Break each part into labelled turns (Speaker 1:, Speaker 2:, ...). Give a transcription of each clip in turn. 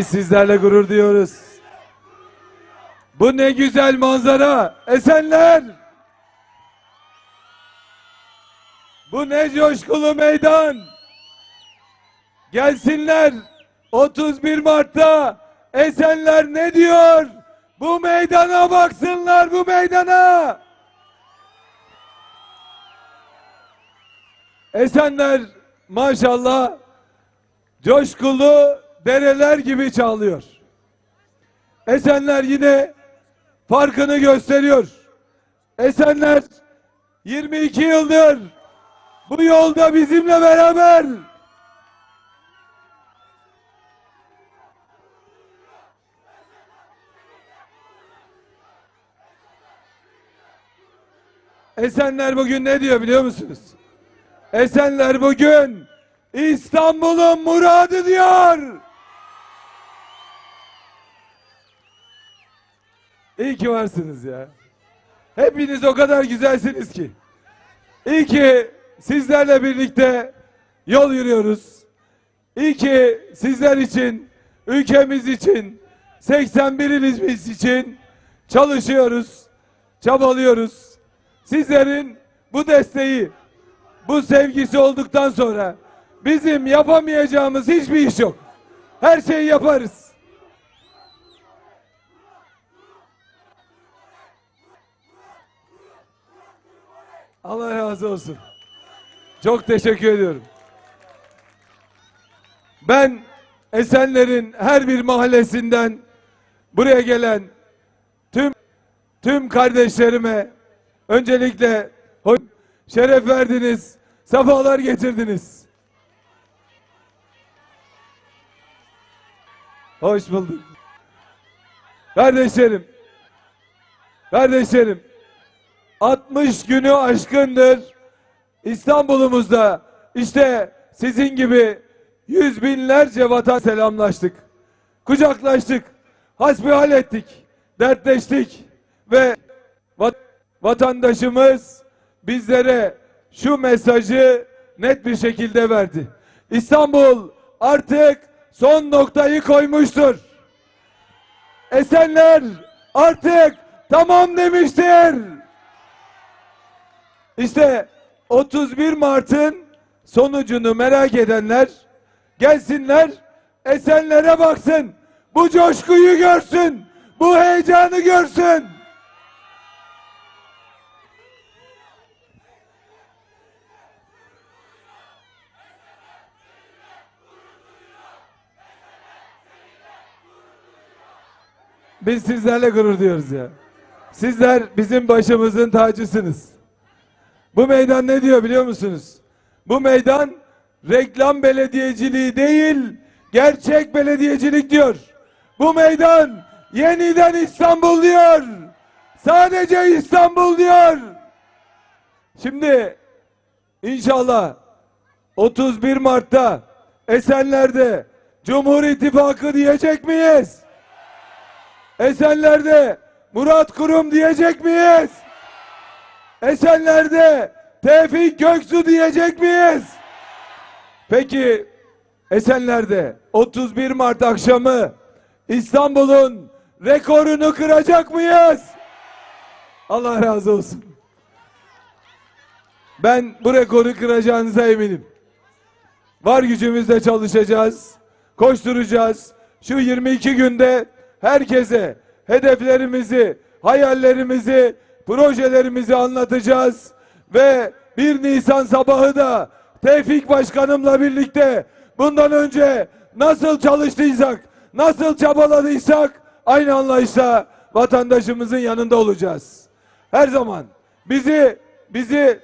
Speaker 1: Biz sizlerle gurur duyuyoruz. Bu ne güzel manzara. Esenler. Bu ne coşkulu meydan. Gelsinler 31 Mart'ta Esenler ne diyor? Bu meydana baksınlar bu meydana. Esenler maşallah coşkulu dereler gibi çağlıyor. Esenler yine farkını gösteriyor. Esenler 22 yıldır bu yolda bizimle beraber. Esenler bugün ne diyor biliyor musunuz? Esenler bugün İstanbul'un muradı diyor. İyi ki varsınız ya. Hepiniz o kadar güzelsiniz ki. İyi ki sizlerle birlikte yol yürüyoruz. İyi ki sizler için, ülkemiz için, 81 ilimiz için çalışıyoruz, çabalıyoruz. Sizlerin bu desteği, bu sevgisi olduktan sonra bizim yapamayacağımız hiçbir iş yok. Her şeyi yaparız. Allah razı olsun. Çok teşekkür ediyorum. Ben Esenler'in her bir mahallesinden buraya gelen tüm tüm kardeşlerime öncelikle şeref verdiniz, sefalar getirdiniz. Hoş bulduk. Kardeşlerim, kardeşlerim, 60 günü aşkındır İstanbul'umuzda işte sizin gibi yüz binlerce vatan selamlaştık. Kucaklaştık. Hasbihal ettik. Dertleştik. Ve vat- vatandaşımız bizlere şu mesajı net bir şekilde verdi. İstanbul artık son noktayı koymuştur. Esenler artık tamam demiştir. İşte 31 Mart'ın sonucunu merak edenler gelsinler Esenler'e baksın. Bu coşkuyu görsün. Bu heyecanı görsün. Biz sizlerle gurur duyuyoruz ya. Sizler bizim başımızın tacısınız. Bu meydan ne diyor biliyor musunuz? Bu meydan reklam belediyeciliği değil, gerçek belediyecilik diyor. Bu meydan yeniden İstanbul diyor. Sadece İstanbul diyor. Şimdi inşallah 31 Mart'ta Esenler'de Cumhur İttifakı diyecek miyiz? Esenler'de Murat Kurum diyecek miyiz? Esenler'de Tevfik Göksu diyecek miyiz? Peki Esenler'de 31 Mart akşamı İstanbul'un rekorunu kıracak mıyız? Allah razı olsun. Ben bu rekoru kıracağınıza eminim. Var gücümüzle çalışacağız, koşturacağız. Şu 22 günde herkese hedeflerimizi, hayallerimizi, projelerimizi anlatacağız ve 1 Nisan sabahı da Tevfik Başkanımla birlikte bundan önce nasıl çalıştıysak, nasıl çabaladıysak aynı anlayışla vatandaşımızın yanında olacağız. Her zaman bizi bizi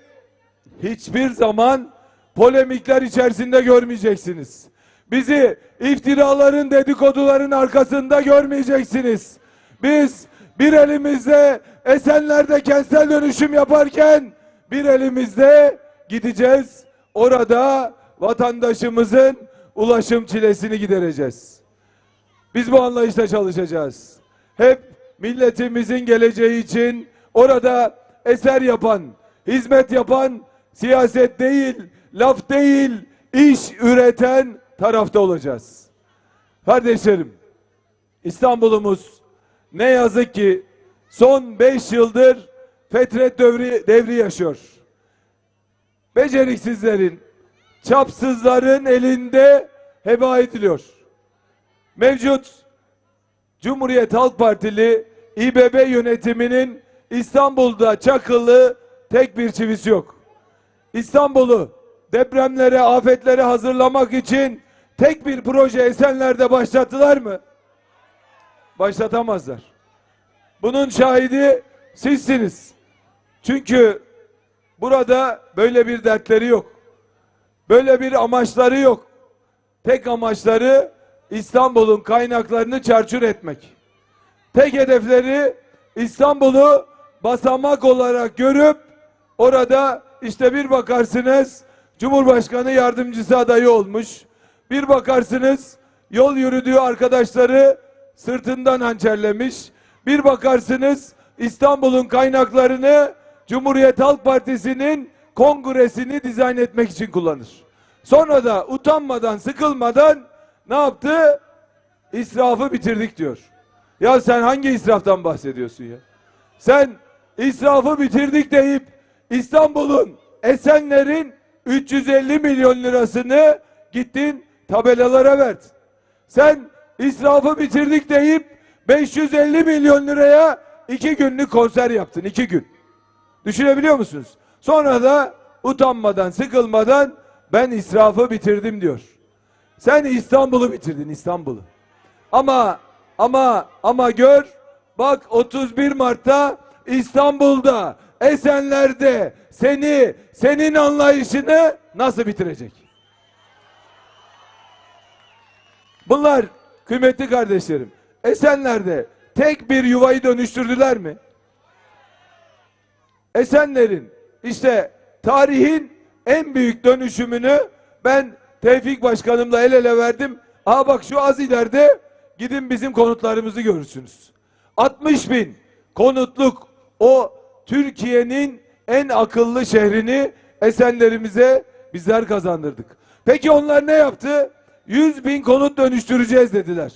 Speaker 1: hiçbir zaman polemikler içerisinde görmeyeceksiniz. Bizi iftiraların, dedikoduların arkasında görmeyeceksiniz. Biz bir elimizde Esenler'de kentsel dönüşüm yaparken bir elimizde gideceğiz. Orada vatandaşımızın ulaşım çilesini gidereceğiz. Biz bu anlayışla çalışacağız. Hep milletimizin geleceği için orada eser yapan, hizmet yapan, siyaset değil, laf değil, iş üreten tarafta olacağız. Kardeşlerim, İstanbul'umuz ne yazık ki son 5 yıldır fetret devri, devri yaşıyor. Beceriksizlerin, çapsızların elinde heba ediliyor. Mevcut Cumhuriyet Halk Partili İBB yönetiminin İstanbul'da çakılı tek bir çivisi yok. İstanbul'u depremlere, afetlere hazırlamak için tek bir proje Esenler'de başlattılar mı? Başlatamazlar. Bunun şahidi sizsiniz. Çünkü burada böyle bir dertleri yok. Böyle bir amaçları yok. Tek amaçları İstanbul'un kaynaklarını çarçur etmek. Tek hedefleri İstanbul'u basamak olarak görüp orada işte bir bakarsınız Cumhurbaşkanı yardımcısı adayı olmuş. Bir bakarsınız yol yürüdüğü arkadaşları sırtından hançerlemiş. Bir bakarsınız İstanbul'un kaynaklarını Cumhuriyet Halk Partisi'nin kongresini dizayn etmek için kullanır. Sonra da utanmadan, sıkılmadan ne yaptı? İsrafı bitirdik diyor. Ya sen hangi israftan bahsediyorsun ya? Sen israfı bitirdik deyip İstanbul'un, Esenler'in 350 milyon lirasını gittin tabelalara verdin. Sen israfı bitirdik deyip 550 milyon liraya iki günlük konser yaptın. iki gün. Düşünebiliyor musunuz? Sonra da utanmadan, sıkılmadan ben israfı bitirdim diyor. Sen İstanbul'u bitirdin İstanbul'u. Ama ama ama gör bak 31 Mart'ta İstanbul'da Esenler'de seni senin anlayışını nasıl bitirecek? Bunlar kıymetli kardeşlerim. Esenler'de tek bir yuvayı dönüştürdüler mi? Esenler'in işte tarihin en büyük dönüşümünü ben Tevfik Başkanımla el ele verdim. Aa bak şu az ileride gidin bizim konutlarımızı görürsünüz. 60 bin konutluk o Türkiye'nin en akıllı şehrini Esenlerimize bizler kazandırdık. Peki onlar ne yaptı? 100 bin konut dönüştüreceğiz dediler.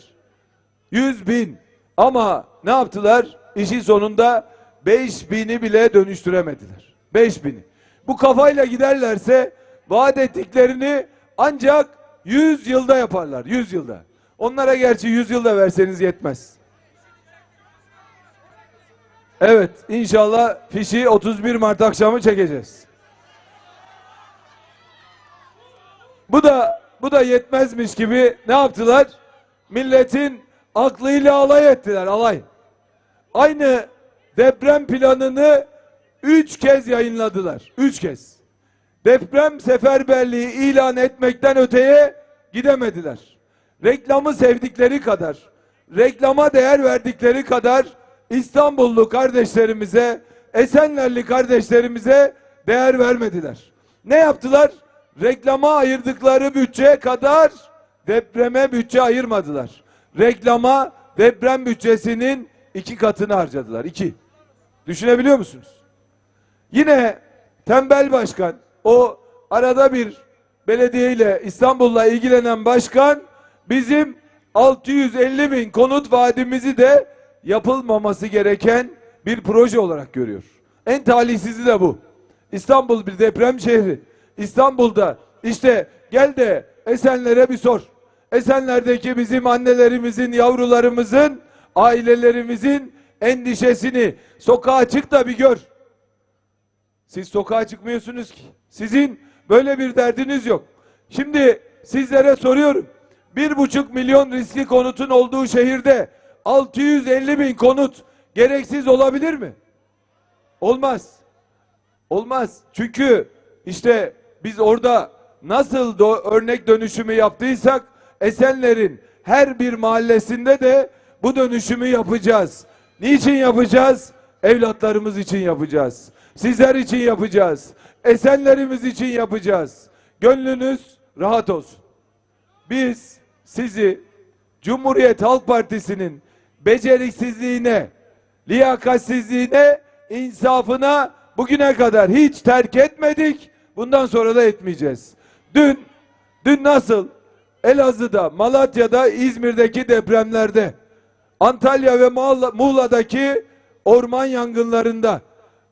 Speaker 1: 100 bin. Ama ne yaptılar? İşin sonunda 5 bini bile dönüştüremediler. 5 bini. Bu kafayla giderlerse vaat ettiklerini ancak 100 yılda yaparlar. 100 yılda. Onlara gerçi 100 yılda verseniz yetmez. Evet inşallah fişi 31 Mart akşamı çekeceğiz. Bu da bu da yetmezmiş gibi ne yaptılar? Milletin aklıyla alay ettiler alay. Aynı deprem planını üç kez yayınladılar. Üç kez. Deprem seferberliği ilan etmekten öteye gidemediler. Reklamı sevdikleri kadar, reklama değer verdikleri kadar İstanbullu kardeşlerimize, Esenlerli kardeşlerimize değer vermediler. Ne yaptılar? Reklama ayırdıkları bütçe kadar depreme bütçe ayırmadılar. Reklama deprem bütçesinin iki katını harcadılar. İki. Düşünebiliyor musunuz? Yine tembel başkan, o arada bir belediyeyle İstanbul'la ilgilenen başkan bizim 650 bin konut vaadimizi de yapılmaması gereken bir proje olarak görüyor. En talihsizi de bu. İstanbul bir deprem şehri. İstanbul'da işte gel de Esenler'e bir sor. Esenler'deki bizim annelerimizin, yavrularımızın, ailelerimizin endişesini sokağa çık da bir gör. Siz sokağa çıkmıyorsunuz ki. Sizin böyle bir derdiniz yok. Şimdi sizlere soruyorum. Bir buçuk milyon riskli konutun olduğu şehirde 650 bin konut gereksiz olabilir mi? Olmaz. Olmaz. Çünkü işte biz orada nasıl do- örnek dönüşümü yaptıysak Esenler'in her bir mahallesinde de bu dönüşümü yapacağız. Niçin yapacağız? Evlatlarımız için yapacağız. Sizler için yapacağız. Esenlerimiz için yapacağız. Gönlünüz rahat olsun. Biz sizi Cumhuriyet Halk Partisi'nin beceriksizliğine, liyakatsizliğine, insafına bugüne kadar hiç terk etmedik. Bundan sonra da etmeyeceğiz. Dün, dün nasıl Elazığ'da, Malatya'da, İzmir'deki depremlerde, Antalya ve Muğla- Muğla'daki orman yangınlarında,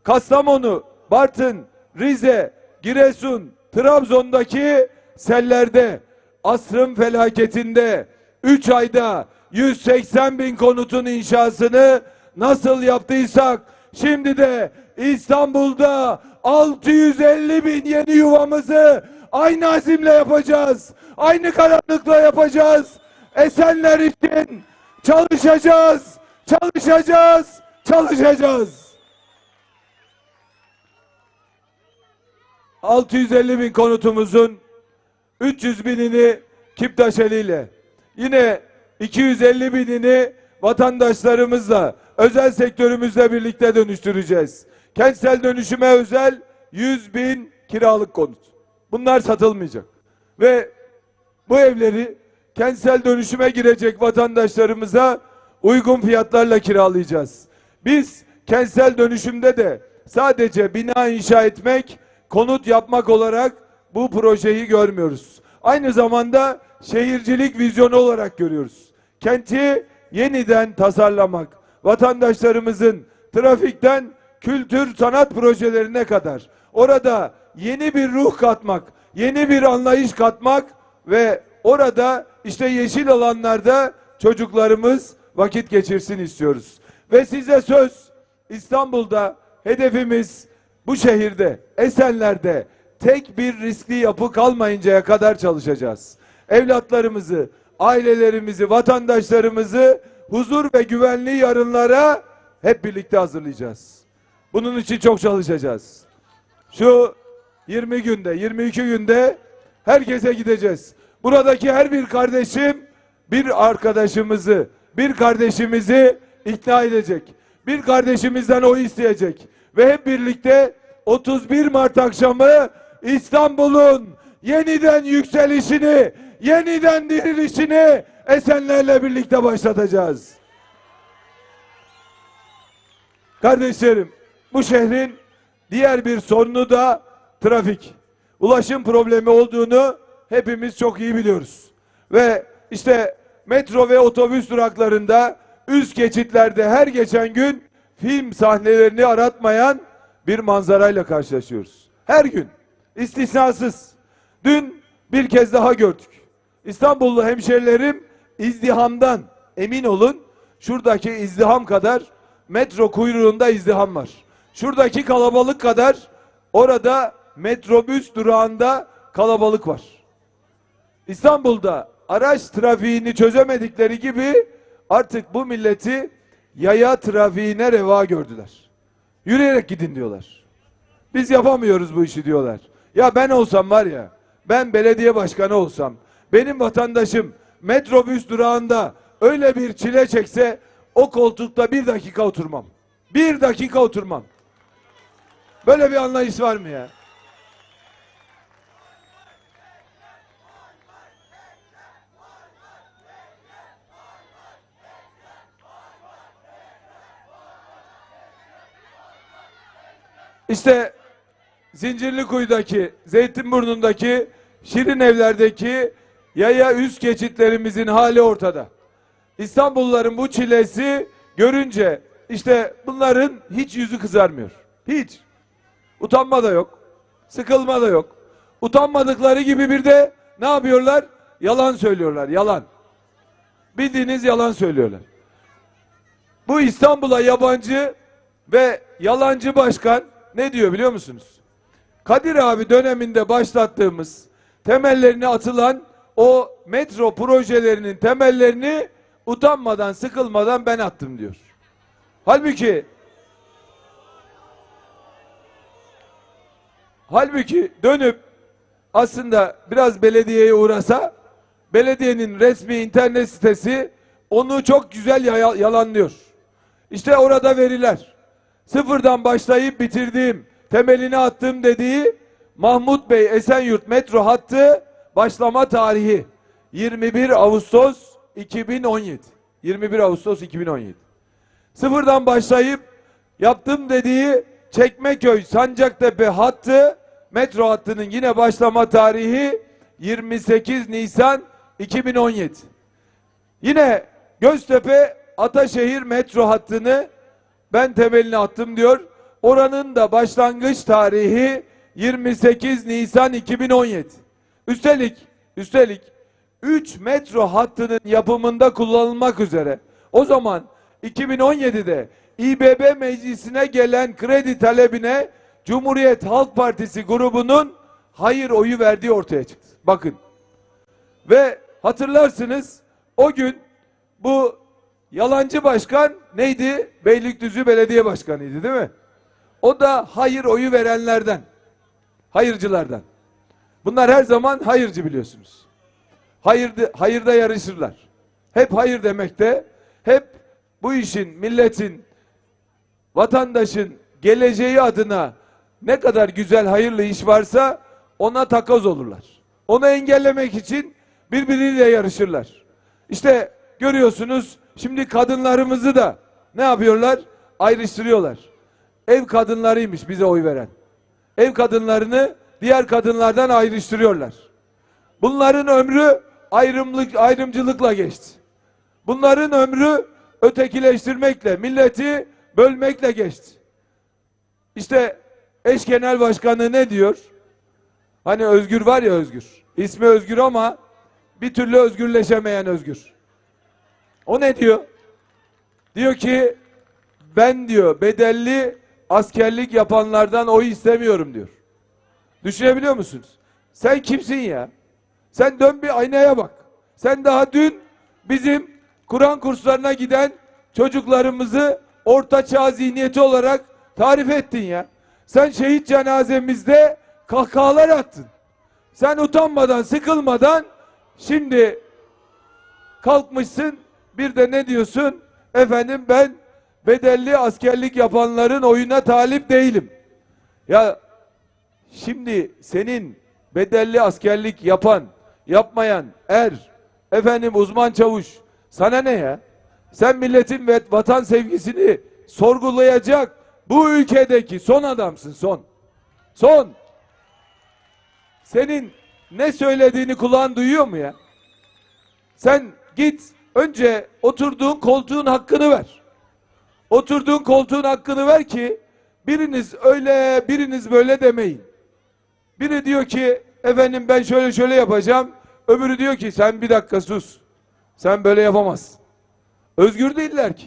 Speaker 1: Kastamonu, Bartın, Rize, Giresun, Trabzon'daki sellerde, asrın felaketinde 3 ayda 180 bin konutun inşasını nasıl yaptıysak şimdi de İstanbul'da 650 bin yeni yuvamızı aynı azimle yapacağız. Aynı kararlılıkla yapacağız. Esenler için çalışacağız, çalışacağız, çalışacağız. 650 bin konutumuzun 300 binini Kiptaşeli ile yine 250 binini vatandaşlarımızla özel sektörümüzle birlikte dönüştüreceğiz. Kentsel dönüşüme özel 100 bin kiralık konut. Bunlar satılmayacak. Ve bu evleri kentsel dönüşüme girecek vatandaşlarımıza uygun fiyatlarla kiralayacağız. Biz kentsel dönüşümde de sadece bina inşa etmek, konut yapmak olarak bu projeyi görmüyoruz. Aynı zamanda şehircilik vizyonu olarak görüyoruz. Kenti yeniden tasarlamak, vatandaşlarımızın trafikten kültür sanat projelerine kadar orada yeni bir ruh katmak, yeni bir anlayış katmak ve orada işte yeşil alanlarda çocuklarımız vakit geçirsin istiyoruz. Ve size söz İstanbul'da hedefimiz bu şehirde, Esenler'de tek bir riskli yapı kalmayıncaya kadar çalışacağız. Evlatlarımızı, ailelerimizi, vatandaşlarımızı huzur ve güvenli yarınlara hep birlikte hazırlayacağız. Bunun için çok çalışacağız. Şu 20 günde, 22 günde herkese gideceğiz. Buradaki her bir kardeşim bir arkadaşımızı, bir kardeşimizi ikna edecek. Bir kardeşimizden oy isteyecek. Ve hep birlikte 31 Mart akşamı İstanbul'un yeniden yükselişini, yeniden dirilişini Esenler'le birlikte başlatacağız. Kardeşlerim, bu şehrin diğer bir sorunu da trafik. Ulaşım problemi olduğunu hepimiz çok iyi biliyoruz. Ve işte metro ve otobüs duraklarında üst geçitlerde her geçen gün film sahnelerini aratmayan bir manzarayla karşılaşıyoruz. Her gün istisnasız. Dün bir kez daha gördük. İstanbullu hemşerilerim izdihamdan emin olun şuradaki izdiham kadar metro kuyruğunda izdiham var. Şuradaki kalabalık kadar orada metrobüs durağında kalabalık var. İstanbul'da araç trafiğini çözemedikleri gibi artık bu milleti yaya trafiğine reva gördüler. Yürüyerek gidin diyorlar. Biz yapamıyoruz bu işi diyorlar. Ya ben olsam var ya, ben belediye başkanı olsam, benim vatandaşım metrobüs durağında öyle bir çile çekse o koltukta bir dakika oturmam. Bir dakika oturmam. Böyle bir anlayış var mı ya? İşte Zincirlikuyu'daki, Zeytinburnu'ndaki, Şirin Evler'deki yaya üst geçitlerimizin hali ortada. İstanbulluların bu çilesi görünce işte bunların hiç yüzü kızarmıyor. Hiç. Utanma da yok. Sıkılma da yok. Utanmadıkları gibi bir de ne yapıyorlar? Yalan söylüyorlar. Yalan. Bildiğiniz yalan söylüyorlar. Bu İstanbul'a yabancı ve yalancı başkan ne diyor biliyor musunuz? Kadir abi döneminde başlattığımız temellerini atılan o metro projelerinin temellerini utanmadan sıkılmadan ben attım diyor. Halbuki halbuki dönüp aslında biraz belediyeye uğrasa belediyenin resmi internet sitesi onu çok güzel yalanlıyor. İşte orada veriler. Sıfırdan başlayıp bitirdiğim, temelini attım dediği Mahmut Bey Esenyurt metro hattı başlama tarihi 21 Ağustos 2017. 21 Ağustos 2017. Sıfırdan başlayıp yaptım dediği Çekmeköy Sancaktepe hattı metro hattının yine başlama tarihi 28 Nisan 2017. Yine Göztepe Ataşehir metro hattını ben temelini attım diyor. Oranın da başlangıç tarihi 28 Nisan 2017. Üstelik üstelik 3 metro hattının yapımında kullanılmak üzere. O zaman 2017'de İBB meclisine gelen kredi talebine Cumhuriyet Halk Partisi grubunun hayır oyu verdiği ortaya çıktı. Bakın. Ve hatırlarsınız o gün bu yalancı başkan neydi? Beylikdüzü Belediye Başkanıydı değil mi? O da hayır oyu verenlerden. Hayırcılardan. Bunlar her zaman hayırcı biliyorsunuz. Hayır, hayırda yarışırlar. Hep hayır demekte, hep bu işin, milletin, vatandaşın geleceği adına ne kadar güzel hayırlı iş varsa ona takoz olurlar. Onu engellemek için birbiriyle yarışırlar. İşte görüyorsunuz şimdi kadınlarımızı da ne yapıyorlar? Ayrıştırıyorlar. Ev kadınlarıymış bize oy veren. Ev kadınlarını diğer kadınlardan ayrıştırıyorlar. Bunların ömrü ayrımlık ayrımcılıkla geçti. Bunların ömrü ötekileştirmekle, milleti bölmekle geçti. İşte eş genel başkanı ne diyor? Hani Özgür var ya Özgür. İsmi Özgür ama bir türlü özgürleşemeyen Özgür. O ne diyor? Diyor ki ben diyor bedelli askerlik yapanlardan oy istemiyorum diyor. Düşünebiliyor musunuz? Sen kimsin ya? Sen dön bir aynaya bak. Sen daha dün bizim Kur'an kurslarına giden çocuklarımızı orta çağ zihniyeti olarak tarif ettin ya. Sen şehit cenazemizde kahkahalar attın. Sen utanmadan, sıkılmadan şimdi kalkmışsın bir de ne diyorsun? Efendim ben bedelli askerlik yapanların oyuna talip değilim. Ya şimdi senin bedelli askerlik yapan, yapmayan er, efendim uzman çavuş sana ne ya? Sen milletin ve vatan sevgisini sorgulayacak bu ülkedeki son adamsın son. Son. Senin ne söylediğini kulağın duyuyor mu ya? Sen git önce oturduğun koltuğun hakkını ver. Oturduğun koltuğun hakkını ver ki biriniz öyle biriniz böyle demeyin. Biri diyor ki efendim ben şöyle şöyle yapacağım. Öbürü diyor ki sen bir dakika sus. Sen böyle yapamazsın. Özgür değiller ki.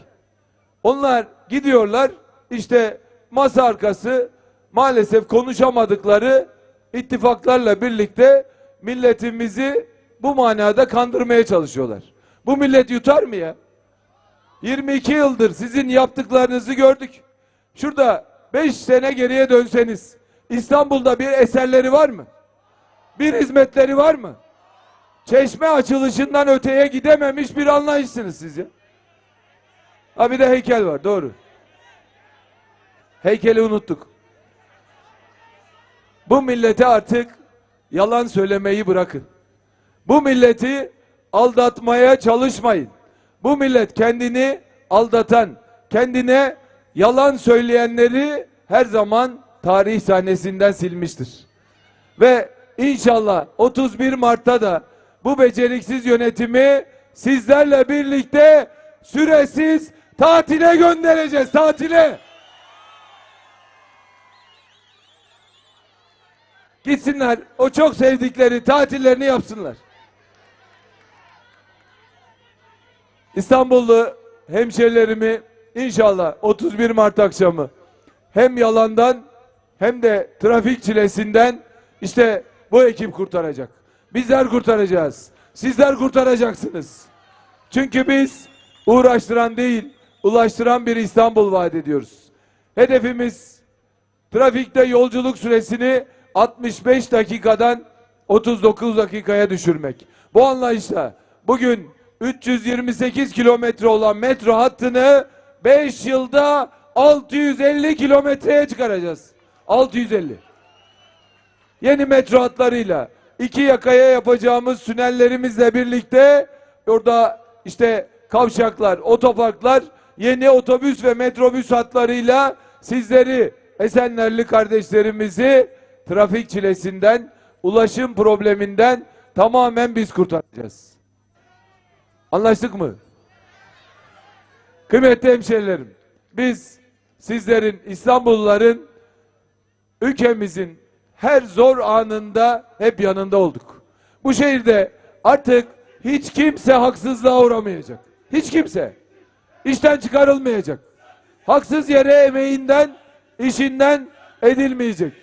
Speaker 1: Onlar gidiyorlar işte masa arkası maalesef konuşamadıkları ittifaklarla birlikte milletimizi bu manada kandırmaya çalışıyorlar. Bu millet yutar mı ya? 22 yıldır sizin yaptıklarınızı gördük. Şurada 5 sene geriye dönseniz İstanbul'da bir eserleri var mı? Bir hizmetleri var mı? Çeşme açılışından öteye gidememiş bir anlayışsınız siz ya. Ha bir de heykel var doğru. Heykeli unuttuk. Bu millete artık yalan söylemeyi bırakın. Bu milleti aldatmaya çalışmayın. Bu millet kendini aldatan, kendine yalan söyleyenleri her zaman tarih sahnesinden silmiştir. Ve inşallah 31 Mart'ta da bu beceriksiz yönetimi sizlerle birlikte süresiz tatile göndereceğiz. Tatile. Gitsinler o çok sevdikleri tatillerini yapsınlar. İstanbullu hemşerilerimi inşallah 31 Mart akşamı hem yalandan hem de trafik çilesinden işte bu ekip kurtaracak. Bizler kurtaracağız. Sizler kurtaracaksınız. Çünkü biz uğraştıran değil, ulaştıran bir İstanbul vaat ediyoruz. Hedefimiz trafikte yolculuk süresini 65 dakikadan 39 dakikaya düşürmek. Bu anlayışla bugün 328 kilometre olan metro hattını 5 yılda 650 kilometreye çıkaracağız. 650. Yeni metro hatlarıyla iki yakaya yapacağımız tünellerimizle birlikte orada işte kavşaklar, otoparklar, yeni otobüs ve metrobüs hatlarıyla sizleri Esenlerli kardeşlerimizi trafik çilesinden, ulaşım probleminden tamamen biz kurtaracağız. Anlaştık mı? Kıymetli hemşehrilerim, biz sizlerin, İstanbulluların ülkemizin her zor anında hep yanında olduk. Bu şehirde artık hiç kimse haksızlığa uğramayacak. Hiç kimse. İşten çıkarılmayacak. Haksız yere emeğinden, işinden edilmeyecek.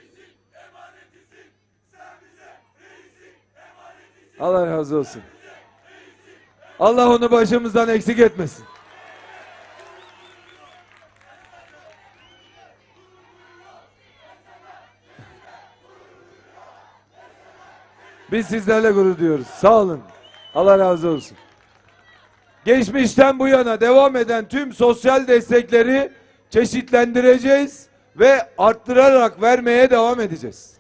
Speaker 1: Allah razı olsun. Allah onu başımızdan eksik etmesin. Biz sizlerle gurur duyuyoruz. Sağ olun. Allah razı olsun. Geçmişten bu yana devam eden tüm sosyal destekleri çeşitlendireceğiz ve arttırarak vermeye devam edeceğiz.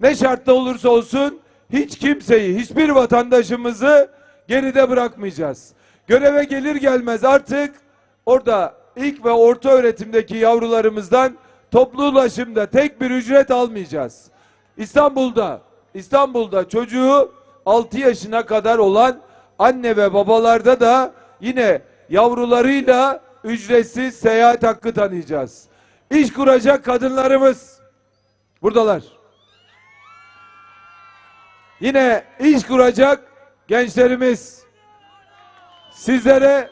Speaker 1: Ne şartta olursa olsun hiç kimseyi, hiçbir vatandaşımızı geride bırakmayacağız. Göreve gelir gelmez artık orada ilk ve orta öğretimdeki yavrularımızdan toplu ulaşımda tek bir ücret almayacağız. İstanbul'da İstanbul'da çocuğu 6 yaşına kadar olan anne ve babalarda da yine yavrularıyla ücretsiz seyahat hakkı tanıyacağız. İş kuracak kadınlarımız buradalar. Yine iş kuracak gençlerimiz sizlere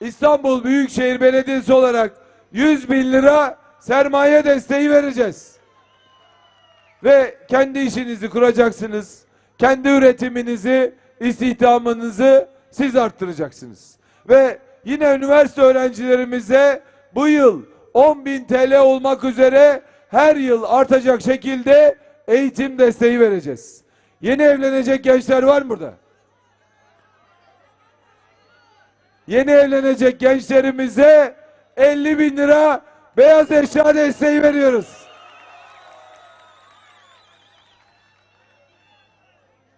Speaker 1: İstanbul Büyükşehir Belediyesi olarak 100 bin lira sermaye desteği vereceğiz. Ve kendi işinizi kuracaksınız. Kendi üretiminizi, istihdamınızı siz arttıracaksınız. Ve yine üniversite öğrencilerimize bu yıl 10 bin TL olmak üzere her yıl artacak şekilde eğitim desteği vereceğiz. Yeni evlenecek gençler var mı burada? Yeni evlenecek gençlerimize 50 bin lira beyaz eşya desteği veriyoruz.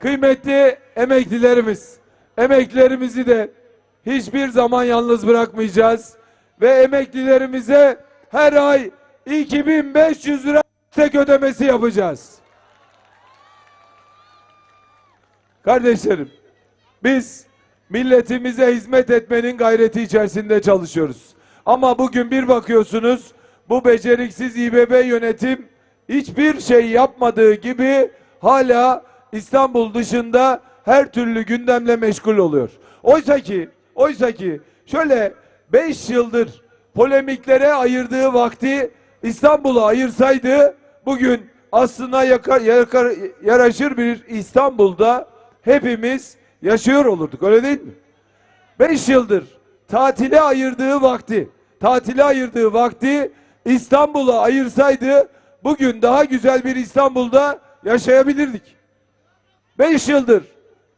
Speaker 1: Kıymetli emeklilerimiz, emeklilerimizi de hiçbir zaman yalnız bırakmayacağız ve emeklilerimize her ay 2500 lira tek ödemesi yapacağız. Kardeşlerim, biz milletimize hizmet etmenin gayreti içerisinde çalışıyoruz. Ama bugün bir bakıyorsunuz bu beceriksiz İBB yönetim hiçbir şey yapmadığı gibi hala İstanbul dışında her türlü gündemle meşgul oluyor. Oysa ki, oysa ki şöyle 5 yıldır polemiklere ayırdığı vakti İstanbul'a ayırsaydı bugün aslına yaka, yaka, yaraşır bir İstanbul'da hepimiz yaşıyor olurduk öyle değil mi? 5 yıldır tatile ayırdığı vakti, tatile ayırdığı vakti İstanbul'a ayırsaydı bugün daha güzel bir İstanbul'da yaşayabilirdik. 5 yıldır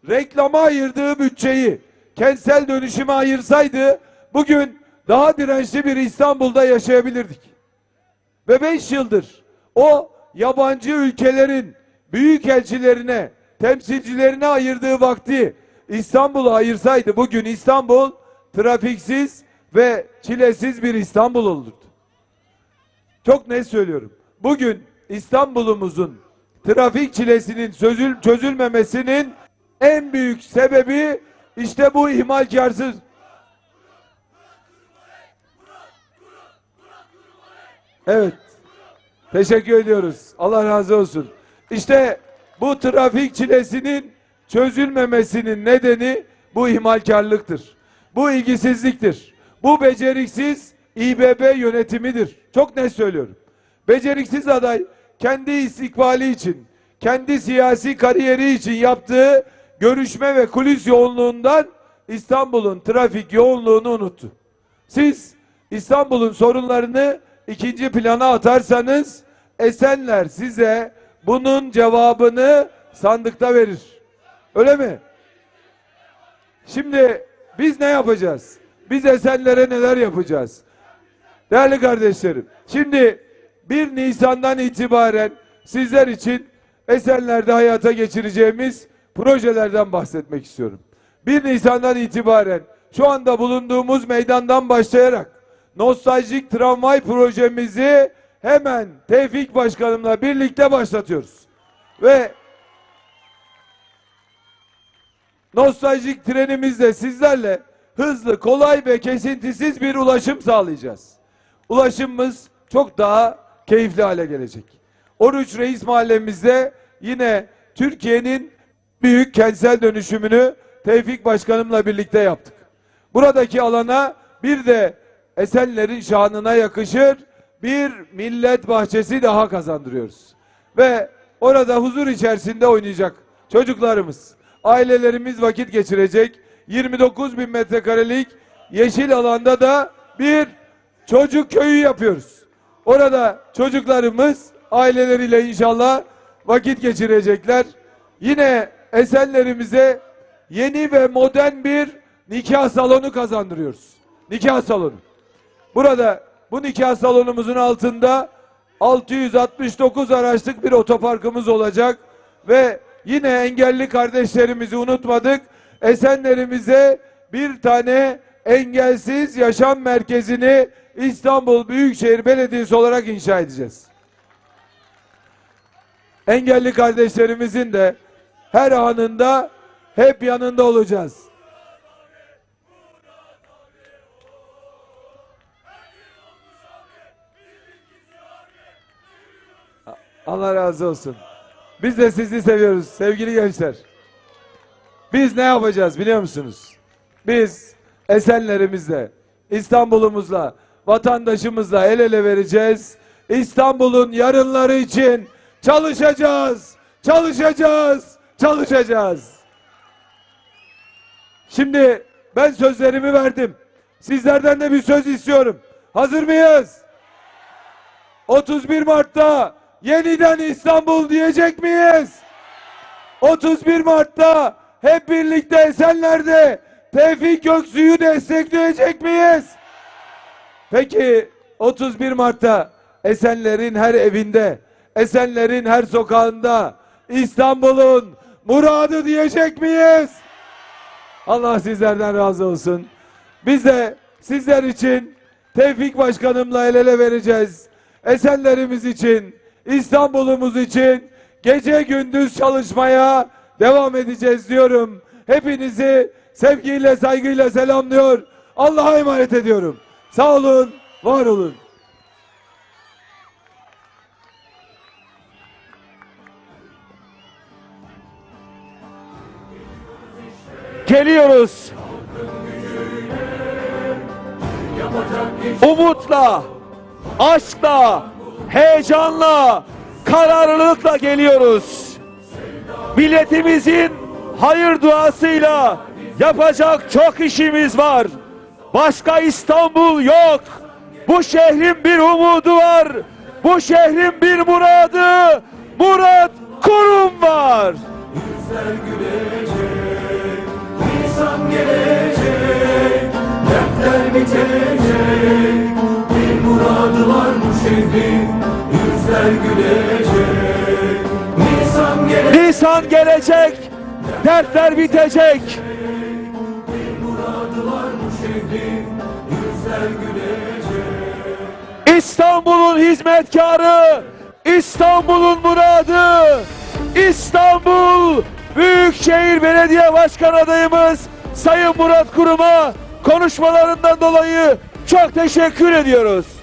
Speaker 1: reklama ayırdığı bütçeyi kentsel dönüşüme ayırsaydı bugün daha dirençli bir İstanbul'da yaşayabilirdik. Ve 5 yıldır o yabancı ülkelerin büyük elçilerine, temsilcilerine ayırdığı vakti İstanbul'a ayırsaydı bugün İstanbul trafiksiz ve çilesiz bir İstanbul olurdu. Çok net söylüyorum. Bugün İstanbul'umuzun trafik çilesinin çözül, çözülmemesinin en büyük sebebi işte bu ihmalkarsız Evet. Teşekkür ediyoruz. Allah razı olsun. İşte bu trafik çilesinin çözülmemesinin nedeni bu ihmalkarlıktır. Bu ilgisizliktir. Bu beceriksiz İBB yönetimidir. Çok net söylüyorum. Beceriksiz aday kendi istikbali için, kendi siyasi kariyeri için yaptığı görüşme ve kulis yoğunluğundan İstanbul'un trafik yoğunluğunu unuttu. Siz İstanbul'un sorunlarını ikinci plana atarsanız Esenler size bunun cevabını sandıkta verir. Öyle mi? Şimdi biz ne yapacağız? Biz Esenler'e neler yapacağız? Değerli kardeşlerim, şimdi 1 Nisan'dan itibaren sizler için Esenler'de hayata geçireceğimiz projelerden bahsetmek istiyorum. 1 Nisan'dan itibaren şu anda bulunduğumuz meydandan başlayarak nostaljik tramvay projemizi hemen Tevfik Başkanımla birlikte başlatıyoruz. Ve nostaljik trenimizle sizlerle hızlı, kolay ve kesintisiz bir ulaşım sağlayacağız. Ulaşımımız çok daha keyifli hale gelecek. Oruç Reis mahallemizde yine Türkiye'nin büyük kentsel dönüşümünü Tevfik Başkanımla birlikte yaptık. Buradaki alana bir de Esenler'in şanına yakışır bir millet bahçesi daha kazandırıyoruz. Ve orada huzur içerisinde oynayacak çocuklarımız, ailelerimiz vakit geçirecek 29 bin metrekarelik yeşil alanda da bir çocuk köyü yapıyoruz. Orada çocuklarımız aileleriyle inşallah vakit geçirecekler. Yine Esenlerimize yeni ve modern bir nikah salonu kazandırıyoruz. Nikah salonu. Burada bu nikah salonumuzun altında 669 araçlık bir otoparkımız olacak ve yine engelli kardeşlerimizi unutmadık. Esenlerimize bir tane engelsiz yaşam merkezini İstanbul Büyükşehir Belediyesi olarak inşa edeceğiz. Engelli kardeşlerimizin de her anında hep yanında olacağız. Allah razı olsun. Biz de sizi seviyoruz sevgili gençler. Biz ne yapacağız biliyor musunuz? Biz Esenlerimizle, İstanbul'umuzla, vatandaşımızla el ele vereceğiz. İstanbul'un yarınları için çalışacağız, çalışacağız, çalışacağız. Şimdi ben sözlerimi verdim. Sizlerden de bir söz istiyorum. Hazır mıyız? 31 Mart'ta yeniden İstanbul diyecek miyiz? 31 Mart'ta hep birlikte Esenler'de Tevfik Göksu'yu destekleyecek miyiz? Peki 31 Mart'ta Esenler'in her evinde, Esenler'in her sokağında İstanbul'un muradı diyecek miyiz? Allah sizlerden razı olsun. Biz de sizler için Tevfik Başkanımla el ele vereceğiz. Esenlerimiz için, İstanbul'umuz için gece gündüz çalışmaya devam edeceğiz diyorum. Hepinizi sevgiyle, saygıyla selamlıyor. Allah'a emanet ediyorum. Sağ olun, var olun.
Speaker 2: geliyoruz. Umutla, aşkla, heyecanla, kararlılıkla geliyoruz. Milletimizin hayır duasıyla yapacak çok işimiz var. Başka İstanbul yok. Bu şehrin bir umudu var. Bu şehrin bir muradı, Murat Kurum var.
Speaker 3: Nisan gelecek, dertler bitecek. Bir muradı var bu şehrin, yüzler gülecek. Nisan gelecek,
Speaker 2: Nisan gelecek, dertler bitecek. İstanbul'un hizmetkarı, İstanbul'un muradı, İstanbul Büyükşehir Belediye Başkan adayımız Sayın Murat Kurum'a konuşmalarından dolayı çok teşekkür ediyoruz.